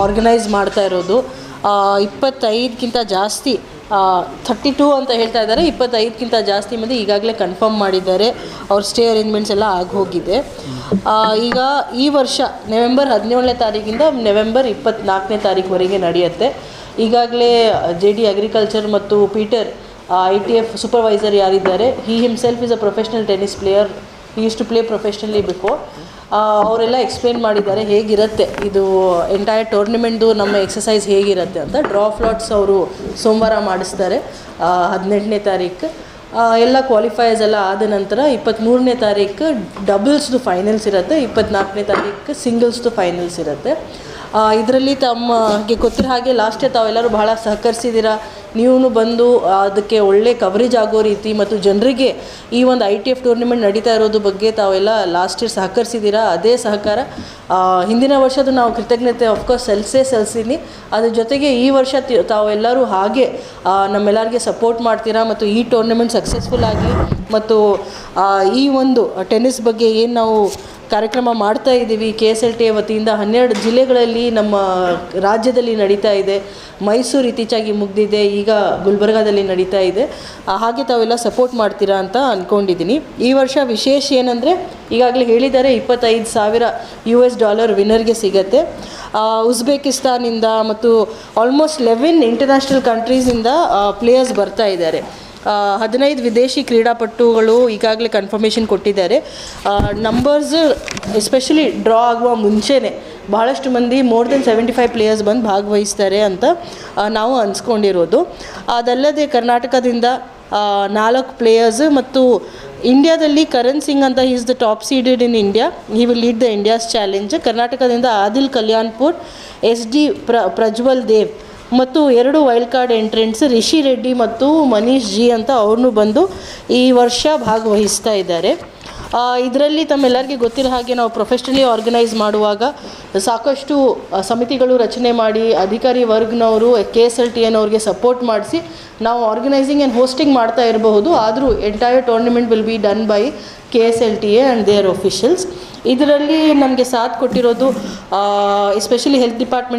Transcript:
Organise ಮಾಡ್ತಾ ಇರೋದು. ಇಪ್ಪತ್ತೈದಕ್ಕಿಂತ ಜಾಸ್ತಿ ಥರ್ಟಿ ಟೂ ಅಂತ ಹೇಳ್ತಾ ಇದ್ದಾರೆ. ಇಪ್ಪತ್ತೈದಕ್ಕಿಂತ ಜಾಸ್ತಿ ಮಂದಿ ಈಗಾಗಲೇ ಕನ್ಫರ್ಮ್ ಮಾಡಿದ್ದಾರೆ. ಅವ್ರ ಸ್ಟೇ ಅರೇಂಜ್ಮೆಂಟ್ಸ್ ಎಲ್ಲ ಆಗೋಗಿದೆ ಈಗ ಈ ವರ್ಷ ನವೆಂಬರ್ ಹದಿನೇಳನೇ ತಾರೀಕಿಂದ ನವೆಂಬರ್ ಇಪ್ಪತ್ತ್ನಾಲ್ಕನೇ ತಾರೀಕುವರೆಗೆ ನಡೆಯುತ್ತೆ. ಈಗಾಗಲೇ ಜೆ ಡಿ ಅಗ್ರಿಕಲ್ಚರ್ ಮತ್ತು Peter I T F supervisor ಯಾರಿದ್ದಾರೆ he himself is a professional tennis player he used to play professionally before ಅವರೆಲ್ಲ ಎಕ್ಸ್ಪ್ಲೇನ್ ಮಾಡಿದ್ದಾರೆ ಹೇಗಿರುತ್ತೆ. ಇದು ಎಂಟೈರ್ ಟೂರ್ನಿಮೆಂಟ್ದು ನಮ್ಮ ಎಕ್ಸಸೈಸ್ ಹೇಗಿರುತ್ತೆ ಅಂತ ಡ್ರಾ ಫ್ಲಾಟ್ಸ್ ಅವರು ಸೋಮವಾರ ಮಾಡಿಸ್ತಾರೆ ಹದಿನೆಂಟನೇ ತಾರೀಕು ಎಲ್ಲ ಕ್ವಾಲಿಫೈಯರ್ಸ್ ಎಲ್ಲ ಆದ ನಂತರ ಇಪ್ಪತ್ತ್ಮೂರನೇ ತಾರೀಕು ಡಬಲ್ಸ್ದು ಫೈನಲ್ಸ್ ಇರುತ್ತೆ ಇಪ್ಪತ್ತ್ನಾಲ್ಕನೇ ತಾರೀಕು ಸಿಂಗಲ್ಸ್ದು ಫೈನಲ್ಸ್ ಇರುತ್ತೆ. ಇದರಲ್ಲಿ ತಮಗೆ ಗೊತ್ತಿರೋ ಹಾಗೆ ಲಾಸ್ಟೇ ತಾವೆಲ್ಲರೂ ಬಹಳ ಸಹಕರಿಸಿದ್ದೀರಾ? ನೀವು ಬಂದು ಅದಕ್ಕೆ ಒಳ್ಳೆ ಕವರೇಜ್ ಆಗೋ ರೀತಿ ಮತ್ತು ಜನರಿಗೆ ಈ ಒಂದು ಐ ಟಿ ಎಫ್ ಟೂರ್ನಿಮೆಂಟ್ ನಡೀತಾ ಇರೋದು ಬಗ್ಗೆ ತಾವೆಲ್ಲ ಲಾಸ್ಟ್ ಇಯರ್ ಸಹಕರಿಸಿದ್ದೀರಾ? ಅದೇ ಸಹಕಾರ. ಹಿಂದಿನ ವರ್ಷದ ನಾವು ಕೃತಜ್ಞತೆ ಅಫ್ಕೋರ್ಸ್ ಸಲ್ಲಿಸೇ ಸೆಲ್ಸೀನಿ. ಅದ್ರ ಜೊತೆಗೆ ಈ ವರ್ಷ ತಾವೆಲ್ಲರೂ ಹಾಗೆ ನಮ್ಮೆಲ್ಲರಿಗೆ ಸಪೋರ್ಟ್ ಮಾಡ್ತೀರಾ ಮತ್ತು ಈ ಟೂರ್ನಮೆಂಟ್ ಸಕ್ಸಸ್ಫುಲ್ ಆಗಿ ಮತ್ತು ಈ ಒಂದು ಟೆನ್ನಿಸ್ ಬಗ್ಗೆ ಏನು ನಾವು ಕಾರ್ಯಕ್ರಮ ಮಾಡ್ತಾ ಇದ್ದೀವಿ, ಕೆ ಎಸ್ ಎಲ್ ಟಿ ವತಿಯಿಂದ ಹನ್ನೆರಡು ಜಿಲ್ಲೆಗಳಲ್ಲಿ ನಮ್ಮ ರಾಜ್ಯದಲ್ಲಿ ನಡೀತಾ ಇದೆ. ಮೈಸೂರು ಇತ್ತೀಚಾಗಿ ಮುಗ್ದಿದೆ, ಈಗ ಗುಲ್ಬರ್ಗಾದಲ್ಲಿ ನಡೀತಾ ಇದೆ. ಹಾಗೆ ತಾವೆಲ್ಲ ಸಪೋರ್ಟ್ ಮಾಡ್ತೀರಾ ಅಂತ ಅಂದ್ಕೊಂಡಿದ್ದೀನಿ ಈ ವರ್ಷ ವಿಶೇಷ ಏನಂದರೆ, ಈಗಾಗಲೇ ಹೇಳಿದ್ದಾರೆ, ಇಪ್ಪತ್ತೈದು ಸಾವಿರ ಯು ಎಸ್ ಡಾಲರ್ ವಿನ್ನರ್ಗೆ ಸಿಗತ್ತೆ. ಉಜ್ಬೇಕಿಸ್ತಾನಿಂದ ಮತ್ತು ಆಲ್ಮೋಸ್ಟ್ ಲೆವೆನ್ ಇಂಟರ್ನ್ಯಾಷನಲ್ ಕಂಟ್ರೀಸಿಂದ ಪ್ಲೇಯರ್ಸ್ ಬರ್ತಾ ಇದ್ದಾರೆ. ಹದಿನೈದು ವಿದೇಶಿ ಕ್ರೀಡಾಪಟುಗಳು ಈಗಾಗಲೇ ಕನ್ಫರ್ಮೇಷನ್ ಕೊಟ್ಟಿದ್ದಾರೆ. ನಂಬರ್ಸ್ ಎಸ್ಪೆಷಲಿ ಡ್ರಾ ಆಗುವ ಮುಂಚೆನೇ ಬಹಳಷ್ಟು ಮಂದಿ more than seventy five players ಬಂದು ಭಾಗವಹಿಸ್ತಾರೆ ಅಂತ ನಾವು ಅನ್ಸ್ಕೊಂಡಿರೋದು. ಅದಲ್ಲದೆ ಕರ್ನಾಟಕದಿಂದ ನಾಲ್ಕು ಪ್ಲೇಯರ್ಸ್ ಮತ್ತು ಇಂಡಿಯಾದಲ್ಲಿ ಕರಣ್ ಸಿಂಗ್ ಅಂತ is the top seeded in India he will lead the India's challenge ಕರ್ನಾಟಕದಿಂದ ಆದಿಲ್ ಕಲ್ಯಾಣ್ಪುರ್ ಎಸ್ ಡಿ ಪ್ರ ಪ್ರಜ್ವಲ್ ದೇವ್ ಮತ್ತು ಎರಡು wild card entrance Rishi Reddy ಮತ್ತು ಮನೀಶ್ ಜಿ ಅಂತ ಅವ್ರನ್ನೂ ಬಂದು ಈ ವರ್ಷ ಭಾಗವಹಿಸ್ತಾ ಇದ್ದಾರೆ. ಇದರಲ್ಲಿ ತಮ್ಮೆಲ್ಲರಿಗೆ ಗೊತ್ತಿರೋ ಹಾಗೆ ನಾವು ಪ್ರೊಫೆಷ್ನಲಿ ಆರ್ಗನೈಸ್ ಮಾಡುವಾಗ ಸಾಕಷ್ಟು ಸಮಿತಿಗಳು ರಚನೆ ಮಾಡಿ ಅಧಿಕಾರಿ ವರ್ಗ್ನವರು ಕೆ ಎಸ್ ಎಲ್ ಟಿ ಎನ್ನವ್ರಿಗೆ ಸಪೋರ್ಟ್ ಮಾಡಿಸಿ ನಾವು ಆರ್ಗನೈಸಿಂಗ್ ಆ್ಯಂಡ್ ಹೋಸ್ಟಿಂಗ್ ಮಾಡ್ತಾ ಇರಬಹುದು. ಆದರೂ entire tournament will be done by K S L T A and their officials ಇದರಲ್ಲಿ ನಮಗೆ ಸಾಥ್ ಕೊಟ್ಟಿರೋದು ಎಸ್ಪೆಷಲಿ ಹೆಲ್ತ್ ಡಿಪಾರ್ಟ್ಮೆಂಟ್